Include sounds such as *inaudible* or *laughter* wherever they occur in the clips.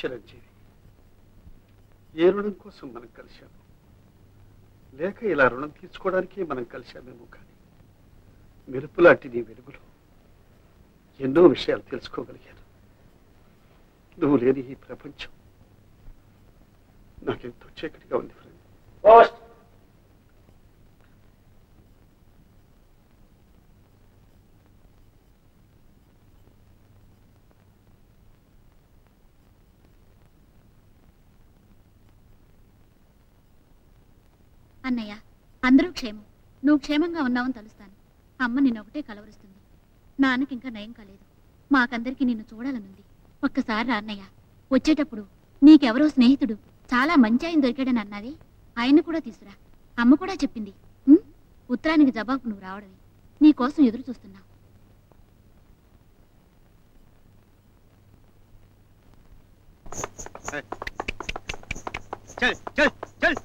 చిరంజీవి. ఏ రుణం కోసం మనం కలిశాము? లేక ఇలా రుణం తీర్చుకోవడానికే మనం కలిశామేమో కానీ మెరుపు లాంటి నీ వెలుగులో ఎన్నో విషయాలు తెలుసుకోగలిగాను. నువ్వు లేని ఈ ప్రపంచం నాకెంతో చీకటిగా ఉంది ఫ్రెండ్. అన్నయ్య అందరూ క్షేమం. నువ్వు క్షేమంగా ఉన్నావని తలుస్తాను. అమ్మ నిన్నొకటే కలవరుస్తుంది. నాన్నకి ఇంకా నయం కాలేదు. మాకందరికీ నిన్ను చూడాలనుంది. ఒక్కసారి రా అన్నయ్య. వచ్చేటప్పుడు నీకెవరో స్నేహితుడు చాలా మంచి ఆయన దొరికాడని అన్నది ఆయన కూడా తీసురా. అమ్మ కూడా చెప్పింది. ఉత్తరానికి జవాబు నువ్వు రావడమే. నీకోసం ఎదురు చూస్తున్నా. చల్ చల్ చల్ ఓ ఓ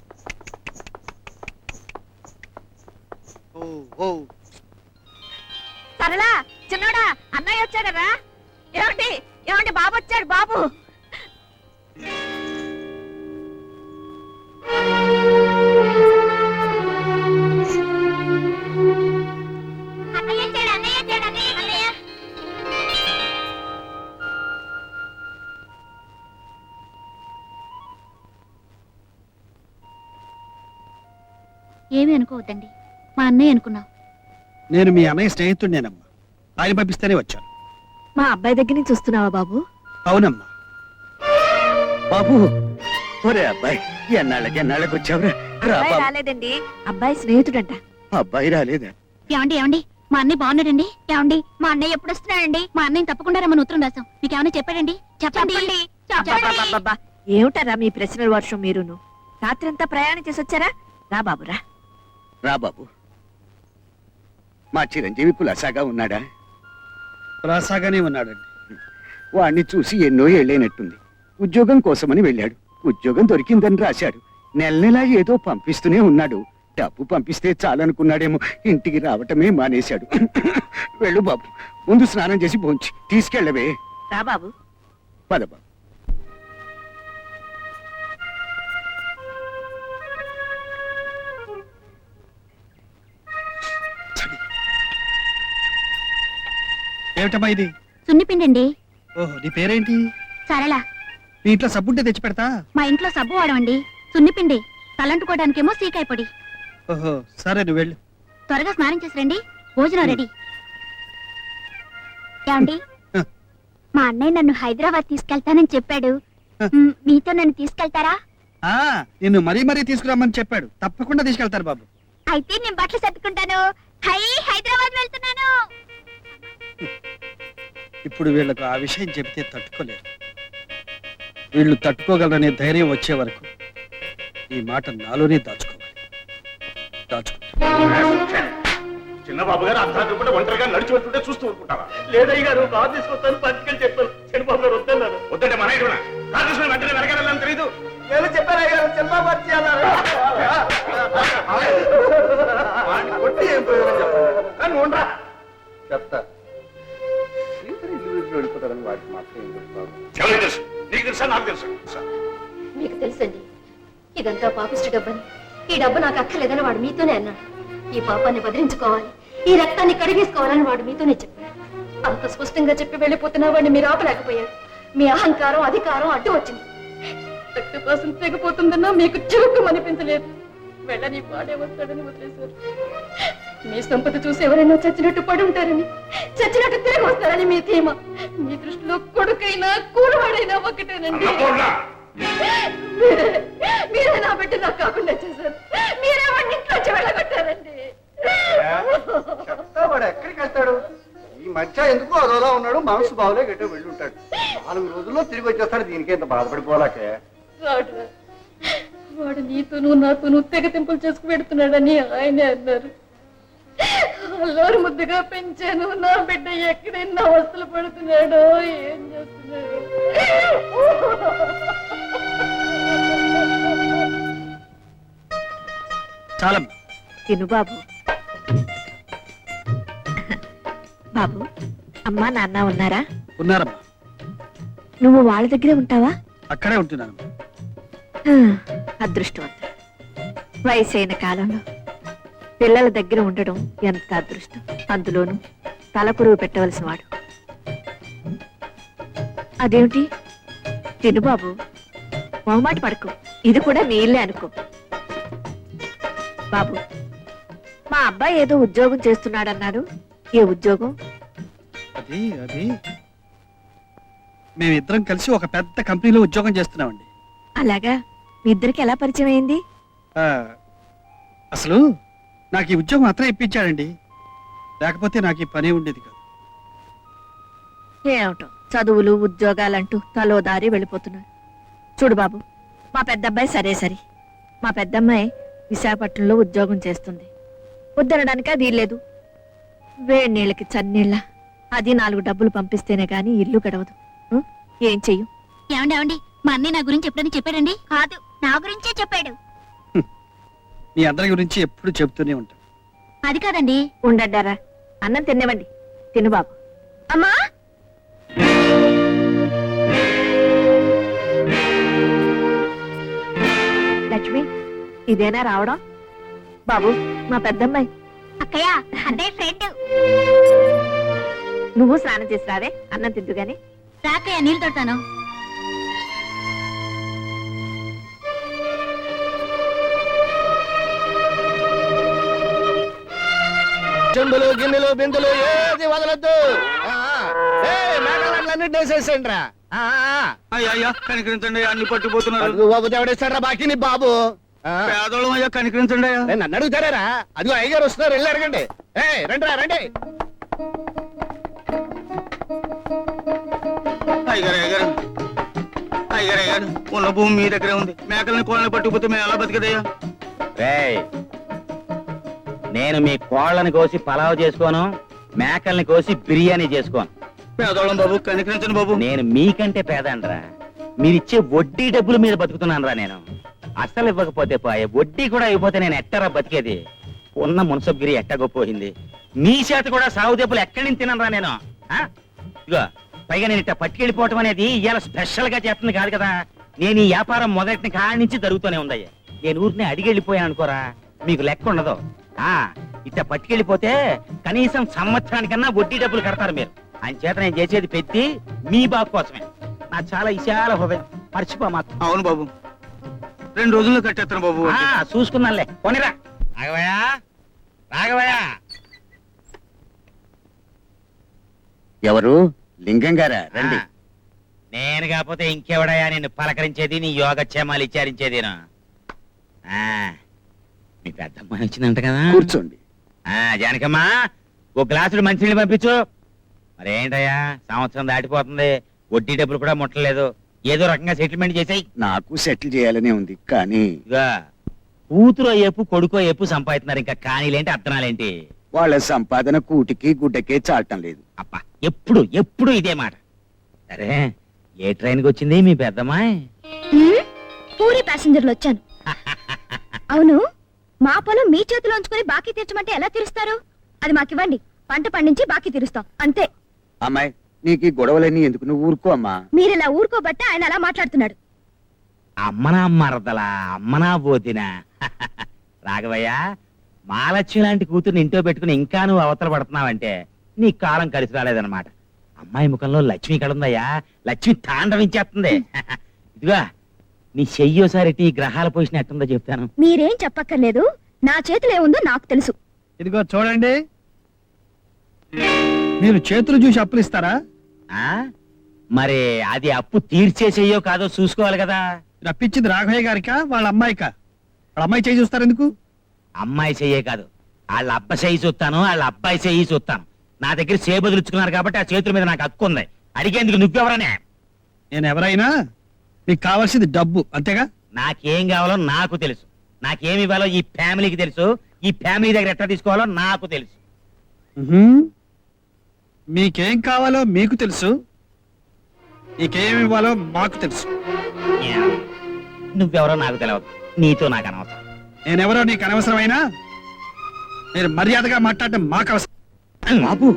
సరళా చిన్నోడా అన్నయ్య వచ్చాడరా ఏమండి ఏమండి బాబు వచ్చాడు బాబు. ఏమీ అనుకోవద్దండి. మా అన్నయ్య అనుకున్నావు. నేను మీ అన్నయ్య స్నేహితుడినేనమ్మా. ఆయన పంపిస్తేనే వచ్చాను. మా అబ్బాయి దగ్గర నుంచి వస్తున్నావా బాబు? అవునమ్మా. బాబు ఒరే అబ్బాయి ఎన్నాళ్ళకి ఎన్నాళ్ళకి వచ్చావురా? రా అబ్బాయి బాబు. రాలేదండి. అబ్బాయి స్నేహితుడంట. అబ్బాయి రాలేదా? ఏమండి ఏమండి? మా అన్నయ్య బాగున్నాడండి? ఏమండి? మా అన్నయ్య ఎప్పుడు వస్తున్నాడండి? మా అన్నయ్య తప్పకుండా రమ్మని ఉత్తరం రాసాం మీకు ఏమైనా చెప్పాడండి? చెప్పండి. అబ్బబ్బబ్బబ్బబ్బా. ఏమిటారా మీ ప్రశ్నల వర్షం మీరును? రాత్రంతా ప్రయాణం చేసి వచ్చారా రా బాబు రా. రా బాబు. మా చిరంజీవి కులాసాగా ఉన్నాడా? కులాసాగానే ఉన్నాడండి. వాణ్ణి చూసి ఎన్నో ఏళ్ళైనట్టుంది. ఉద్యోగం కోసమని వెళ్ళాడు. ఉద్యోగం దొరికిందని రాశాడు. నెల నెలా ఏదో పంపిస్తూనే ఉన్నాడు. డబ్బు పంపిస్తే చాలనుకున్నాడేమో. ఇంటికి రావటమే మానేశాడు. వెళ్ళు బాబు. ముందు స్నానం చేసి భోంచి. తీసుకెళ్ళవే. రా బాబు. పద బాబు. ఏమిటమ్మా ఇది? సున్నిపిండండి. ఓహో నీ పేరేంటి? సరళ. నీ ఇంట్లో సబ్బుంటే తెచ్చి పెడతా మా ఇంట్లో సబ్బు వాడమండి. సున్నిపిండి. తలంటుకోవడానికేమో సీకాయ పొడి. ఓహో సరే నువ్వు వెళ్ళు. త్వరగా స్నానం చేసి రండి. భోజనం రెడీ. ఏమండి? హ. మా అన్నయ్య నన్ను హైదరాబాద్ తీసుకెళ్తానని చెప్పాడు. మ్, మీతో నన్ను తీసుకెళ్తారా? ఆ నిన్ను మరీ మరీ తీసుకురామని చెప్పాడు. తప్పకుండా తీసుకెళ్తారు బాబు. అయితే నేను బట్టలు సర్దుకుంటాను. హై హైదరాబాద్ వెళ్తున్నాను. ఇప్పుడు వీళ్ళకు ఆ విషయం చెబితే తట్టుకోలేరు. వీళ్ళు తట్టుకోగలరనే ధైర్యం వచ్చే వరకు ఈ మాట నాలోనే దాచుకోవాలి. దాచుకుంటా. చిన్నబాబు గారు అర్ధరాత్రి పూట ఒంటరిగా నడిచి వెళ్తుంటే చూస్తూ ఊరుకుంటారా లేదయ్య గారు కారు తీసుకొస్తాను పట్టుకెళ్ళి చెప్పాను. చిన్నబాబు గారు వద్దన్నారు. వద్దంటే మన ఇటున కారు తీసుకుని వెంటనే వెనకాలని తెలియదు నేను చెప్పాను చిన్నబాబు వచ్చి కొట్టి ఏం ప్రయోజనం చెప్తా. తెలుసండి. ఇదంతా పాపిష్టి డబ్బని ఈ డబ్బు నాకు అక్కర్లేదని వాడు మీతోనే అన్నాడు. ఈ పాపాన్ని బదిలించుకోవాలి. ఈ రక్తాన్ని కడిగేసుకోవాలని వాడు మీతోనే చెప్పాడు. అంత స్పష్టంగా చెప్పి వెళ్ళిపోతున్నా వాడిని మీరు ఆపలేకపోయారు. మీ అహంకారం అధికారం అడ్డు వచ్చింది. రక్త కోసం తెగిపోతుందన్నా మీకు చిరుకు అనిపించలేదు. వెళ్ళని వాడే వస్తాడని వదిలేశారు. మీ సంపద చూసి ఎవరైనా చచ్చినట్టు పడి ఉంటారని చచ్చినట్టు తిరిగి వస్తారని మీ ధీమా. మీ దృష్టిలో కొడుకైనా కూడవాడైనా ఒకటేనండి. మీరే నా బిడ్డ నాకు కాకుండా చేశారు. మీరే వాడిని ఇంట్లోంచి వెళ్ళగొట్టారండి. వాడు ఎక్కడికి వెళ్తాడు? ఈ మధ్య ఎందుకో అదోలా ఉన్నాడు? మనసు బావులే గట్టిగా వెళ్ళి ఉంటాడు నాలుగు రోజుల్లో తిరిగి వచ్చేస్తాడు. దీనికి ఎంత బాధపడిపోలాకే. వాడు నీతోనూ నాతోనూ తెగ తెంపులు చేసుకు పెడుతున్నాడని ఆయనే అన్నారు. అల్లారు ముద్దుగా పెంచాను. నా బిడ్డ ఎక్కడైనా అవస్థలు పడుతున్నాడో ఏం చేస్తున్నాడు. చాలమ్మా తిను బాబు. బాబు అమ్మా నాన్న ఉన్నారా? ఉన్నారమ్మా. నువ్వు వాళ్ళ దగ్గరే ఉంటావా? అక్కడే ఉంటున్నాను. హ్మ్, అదృష్టవంతుడు. వయసైన కాలంలో పిల్లల దగ్గర ఉండడం ఎంత అదృష్టం. అందులోనూ తలపురుగు పెట్టవలసిన వాడు అదేమిటి? తిను బాబు. మొహమాట పడకు. ఇది కూడా నీ ఇల్లే అనుకో. బాబు. మా అబ్బాయి ఏదో ఉద్యోగం చేస్తున్నాడన్నారు. ఏ ఉద్యోగం? అది అది. మేమిద్దరం కలిసి ఒక పెద్ద కంపెనీలో ఉద్యోగం చేస్తున్నామండి. అలాగా? మీ ఇద్దరికి ఎలా పరిచయం అయింది? ఆ, అసలు నాకు ఈ ఉద్యోగం అతనే ఇప్పించాడండి. లేకపోతే నాకు ఈ పని ఉండేది కాదు. ఏమిటో? చదువులు ఉద్యోగాలంటూ తలో దారి వెళ్ళిపోతున్నాడు. చూడు బాబు మా పెద్దబ్బాయి సరే సరి. మా పెద్దమ్మాయి విశాఖపట్నంలో ఉద్యోగం చేస్తుంది. వద్దనడానికి అది లేదు వేడి నీళ్ళకి చన్నీళ్ళ అది నాలుగు డబ్బులు పంపిస్తేనే గాని ఇల్లు గడవదు. ఉం? ఏం చెయ్యు? ఏమండి ఏమండి? మా అన్నయ్య నా గురించి ఎప్పుడైనా చెప్పాడండి? కాదు. నా గురించే చెప్పాడు. మీ అందరి గురించి ఎప్పుడు చెప్తూనే ఉంటాను అది కాదండి. ఉండడ్డారా అన్నం తినేవండి తిను బాబు. అమ్మా! లక్ష్మి ఇదేనా రావడం? బాబు మా పెద్దమ్మాయి. అక్కయ్య అదే ఫ్రెండ్. నువ్వు స్నానం చేసి రావే అన్నం తిద్దు గాని. రాకయ్య నీళ్ళు తొడతాను. చెంబులు గిన్నెలు బిందులు ఏది వదలొద్దు. మేకలన్నీ వేసేసేయండి రా అయ్యా అయ్యా కనికరించండి అన్ని పట్టుకుపోతున్నారు అడుగు బాబు దేవుడేస్తాడు బాకీ నీ బాబు. పేదోళం అయ్యా. కనికరించండి నన్ను అడుగుతారా అదిగో అయ్యగారు వస్తున్నారు వెళ్ళి అడగండి. ఏ రండి రా రండి. అయ్యగారు అయ్యగారు. అయ్యగారు అయ్యగారు ఉన్న భూమి మీ దగ్గరే ఉంది. మేకల్ని కోళ్ళని పట్టుకుపోతే మేము ఎలా బతికదయ్యా? రేయ్ నేను మీ కోళ్ళని కోసి పలావ్ చేసుకోను మేకల్ని కోసి బిర్యానీ చేసుకోను. పేదోళం బాబు కనికరించండి బాబు. నేను మీకంటే పేదండ్రా మీరిచ్చే వడ్డీ డబ్బులు మీద బతుకుతున్నానురా నేను. అస్సలు ఇవ్వకపోతే పోయే వడ్డీ కూడా ఇవ్వకపోతే నేను ఎట్టరా బతికేది? ఉన్న మున్సబ్గిరి ఎట్టగొప్పోయింది మీ చేత కూడా సాగు దెబ్బలు ఎక్కడి నుంచి తినరా నేను? ఆ? ఇగో పైగా నేను ఇట్ట పట్టుకెళ్ళిపోవటం అనేది ఇవాళ స్పెషల్గా చేస్తుంది కాదు కదా. నేను ఈ వ్యాపారం మొదటి కాడి నుంచి జరుగుతూనే ఉందయ్య నేను ఊరిని అడిగెళ్ళిపోయాను అనుకోరా. మీకు లెక్క ఉండదు. ఆ ఇట్ట పట్టుకెళ్ళిపోతే కనీసం సంవత్సరానికన్నా వడ్డీ డబ్బులు కడతారు మీరు. ఆయన చేత నేను చేసేది పెట్టి మీ బాబు కోసమే. నా చాలా విశాల హృదయం. మర్చిపో మాత్రం అవును బాబు. రెండు రోజుల్లో కట్టేస్తాను బాబు. ఆ, చూసుకున్నానులే కొనిరా రాఘవయ్యా రాఘవయ్యా. ఎవరు? లింగం గారా? రండి. నేను కాకపోతే ఇంకెవడయా నిన్ను పలకరించేది నీ యోగక్షేమాలు విచారించేది మీ పెద్దమ్మ వచ్చిందంట కదా. కూర్చోండి. ఆ, జానకమ్మా ఓ గ్లాసుడు మంచినీళ్ళు పంపించు. మరేంటయ్యా? సంవత్సరం దాటిపోతుంది. వడ్డీ డబ్బులు కూడా ముట్టలేదు. ఏదో రకంగా సెటిల్మెంట్ చేసాయి. నాకు సెటిల్ చేయాలనే ఉంది కానీ కూతురు అయ్యేపు కొడుకు అయ్యేపు సంపాదిస్తున్నారు ఇంకా. కానీలేంటి అర్థనాలేంటి? వాళ్ళ సంపాదన కూటికి గుడ్డకే చాలటం లేదు. అప్ప ఎప్పుడు ఎప్పుడు ఇదే మాట. సరే ఏ ట్రైన్కి వచ్చింది మీ పెద్దమ్మాయి? పూరి ప్యాసింజర్లు వచ్చాను. *laughs* అవును మా పొలం మీ చేతిలో ఉంచుకొని బాకీ తీర్చమంటే ఎలా తీరుస్తారు? అది మాకివ్వండి పంట పండించి బాకీ తీరుస్తాం అంతే. అమ్మాయి నీకు గొడవలన్నీ ఎందుకు? నువ్వు ఊరుకో అమ్మా. మీరిలా ఊరుకోబట్టే ఆయన అలా మాట్లాడుతున్నాడు. అమ్మనా మరదలా అమ్మనా పోతినా రాఘవయ్య మాలక్ష్మి లాంటి కూతుర్ని ఇంట్లో పెట్టుకుని ఇంకా నువ్వు అవతల పడుతున్నావంటే నీ కాలం కలిసి రాలేదన్నమాట. అమ్మాయి ముఖంలో లక్ష్మి కడుందయ్యా లక్ష్మి తాండవించేస్తుంది ఇదిగా నీ చెయ్యోసారి ఈ గ్రహాల పొజిషన్ ఎట్టుందో చెప్తాను. మీరేం చెప్పక్కర్లేదు నా చేతిలో ఏముందో నాకు తెలుసు. ఇదిగో చూడండి. మీరు చేతులు చూసి అప్పులు ఇస్తారా? మరి అది అప్పు తీర్చేసేయో కాదో చూసుకోవాలి కదా. రప్పించింది రాఘవయ్య గారికా వాళ్ళ అమ్మాయికా? వాళ్ళ అమ్మాయి చేయి చూస్తారు ఎందుకు అమ్మాయి చెయ్యే కాదు. వాళ్ళ అబ్బ చెయ్యి చూస్తాను వాళ్ళ అబ్బాయి చెయ్యి చూస్తాను. నా దగ్గర చేబదులుచుకున్నారు కాబట్టి ఆ చేతుల మీద నాకు హక్కు ఉంది. అడిగేందుకు నువ్వెవరనే? నేను ఎవరైనా మీకు కావాల్సింది డబ్బు అంతేగా? నాకేం కావాలో నాకు తెలుసు. నాకేమి ఇవ్వాలో ఈ ఫ్యామిలీకి తెలుసు. ఈ ఫ్యామిలీ దగ్గర ఎట్లా తీసుకోవాలో నాకు తెలుసు. మీకేం కావాలో మీకు తెలుసు. మీకేం ఇవ్వాలో మాకు తెలుసు. నువ్వెవరో నాకు తెలియదు నీతో నాకు అనవసరం. నేనెవరో నీకు అనవసరమైనా? మీరు మర్యాదగా మాట్లాడటం మాకు అవసరం. బాబు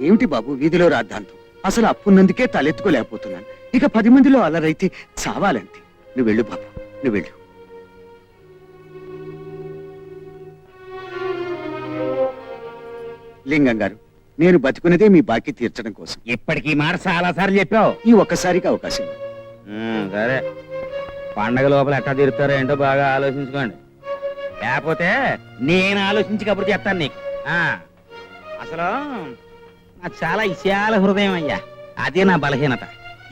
ఏమిటి బాబు వీధిలో రాద్దాంతం అసలు అప్పున్నందుకే తలెత్తుకోలేకపోతున్నాను. ఇక పది మందిలో అలరైతే చావాలంతే. నువ్వు వెళ్ళు బాబు నువ్వు వెళ్ళు. లింగం గారు నేను బతుకున్నదే మీ బాకీ తీర్చడం కోసం. ఇప్పటికీ మాట చాలా సార్లు చెప్పావు. ఈ ఒక్కసారికి అవకాశం ఇవ్వండి. ఉమ్, సరే. పండగ లోపల ఎట్లా తీరుతారో ఏంటో బాగా ఆలోచించుకోండి. లేకపోతే నేను ఆలోచించి కబురు చెప్తాను నీకు. ఆ, అసలు నాకు చాలా విశాల హృదయం అయ్యా. అదే నా బలహీనత.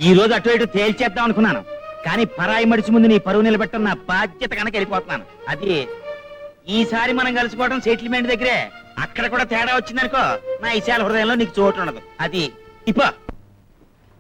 ఈ రోజు అటు ఇటు తేల్చేద్దాం అనుకున్నాను. కానీ పరాయి మడిచి ముందు నీ పరువు నిలబెట్టడం నా బాధ్యత కనుక వెళ్ళిపోతున్నాను. అది ఈసారి మనం కలుసుకోవడం సెటిల్మెంట్ దగ్గరే. అక్కడ కూడా తేడా వచ్చిందనుకో నా విశాల హృదయంలో నీకు చోటు ఉండదు. అది. ఇప్ప.